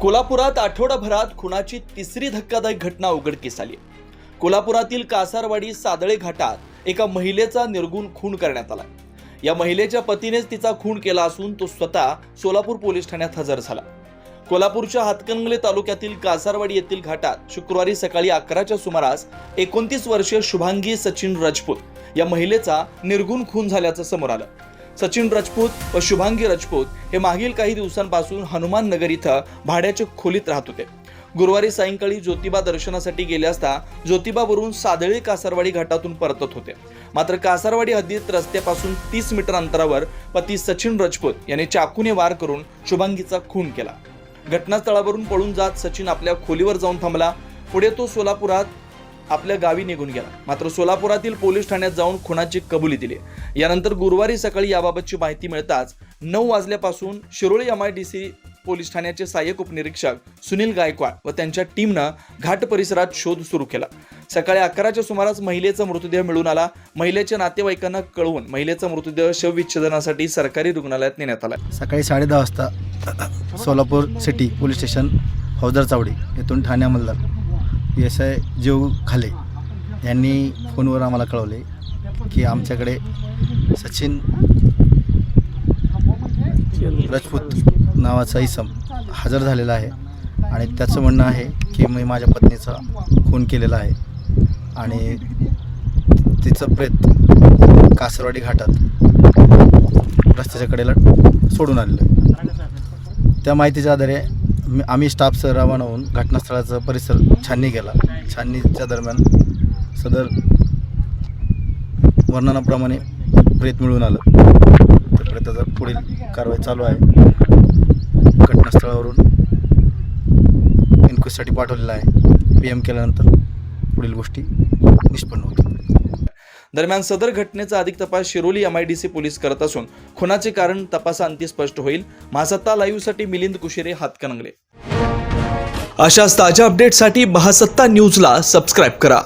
कोल्हापुरात आठवडाभरात खुनाची तिसरी धक्कादायक घटना उघडकीस आली. कोल्हापुरातील कासारवाडी सादळे घाटात एका महिलेचा निर्गुण खून करण्यात आला. या महिलेच्या पतीनेच तिचा खून केला असून तो स्वतः सोलापूर पोलीस ठाण्यात हजर झाला. कोल्हापूरच्या हातकणंगले तालुक्यातील कासारवाडी येथील घाटात शुक्रवारी सकाळी अकराच्या सुमारास एकोणतीस वर्षीय शुभांगी सचिन राजपूत या महिलेचा निर्गुण खून झाल्याचं समोर आलं. सचिन राजपूत व शुभांगी राजपूत हे मागील काही दिवसांपासून हनुमान नगर इथं भाड्याच्या खोलीत राहत होते. गुरुवारी सायंकाळी ज्योतिबा दर्शनासाठी गेले असता ज्योतिबावरून सादळी कासारवाडी घाटातून परतत होते. मात्र कासारवाडी हद्दीत रस्त्यापासून तीस मीटर अंतरावर पती सचिन राजपूत याने चाकूने वार करून शुभांगीचा खून केला. घटनास्थळावरून पळून जात सचिन आपल्या खोलीवर जाऊन थांबला. पुढे तो सोलापुरात आपल्या गावी निघून गेला. मात्र सोलापुरातील पोलीस ठाण्यात जाऊन खुनाची कबुली दिली. यानंतर गुरुवारी सकाळी याबाबतची माहिती मिळताच नऊ वाजल्यापासून Shiroli M I D C police ठाण्याचे सहाय्यक उपनिरीक्षक सुनील गायकवाड व त्यांच्या टीमनं घाट परिसरात शोध सुरू केला. सकाळी अकराच्या सुमारास महिलेचा मृतदेह मिळून आला. महिलेच्या नातेवाईकांना कळवून महिलेचा मृतदेह शवविच्छेदनासाठी सरकारी रुग्णालयात नेण्यात आला. सकाळी साडेदहा वाजता सोलापूर सिटी पोलीस स्टेशन हौदर चावडी येथून ठाण्यामधला एस आय जीव खाले यांनी फोनवर आम्हाला कळवले की आमच्याकडे सचिन राजपूत नावाचा इसम हजर झालेला आहे. आणि त्याचं म्हणणं आहे की मी माझ्या पत्नीचा खून केलेला आहे. आणि तिचं प्रेत कासरवाडी घाटात रस्त्याच्या कडेला सोडून आलेलं आहे. त्या माहितीच्या आधारे आम्ही आम्ही स्टाफसह रवाना होऊन घटनास्थळाचा परिसर छाननी केला. छाननीच्या दरम्यान सदर वर्णनाप्रमाणे प्रेत मिळून आलं. तर प्रेताचा पुढील कारवाई चालू आहे. घटनास्थळावरून इन्क्वेस्टसाठी पाठवलेला आहे. पी एम केल्यानंतर पुढील गोष्टी निष्पन्न होतील. दरम्यान सदर घटनेचा अधिक तपास Shiroli M I D C police करत असून खुनाचे कारण तपासाअंती स्पष्ट होईल. महासत्ता लाईव्हसाठी मिलिंद कुशेरे हातकणंगले. अशाच ताज्या अपडेटसाठी महासत्ता न्यूजला सबस्क्राईब करा.